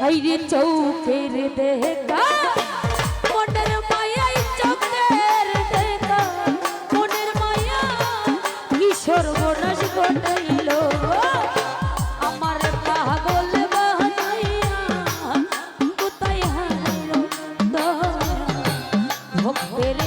হাইরে চৌকের দেখা। মনের মায়াই চোখের দেখা। মনের মায়া কিশোর বনস ঘটাইলো। আমার পাগল বানাইয়া কোথায় হারাইলো দয়া ভক্তের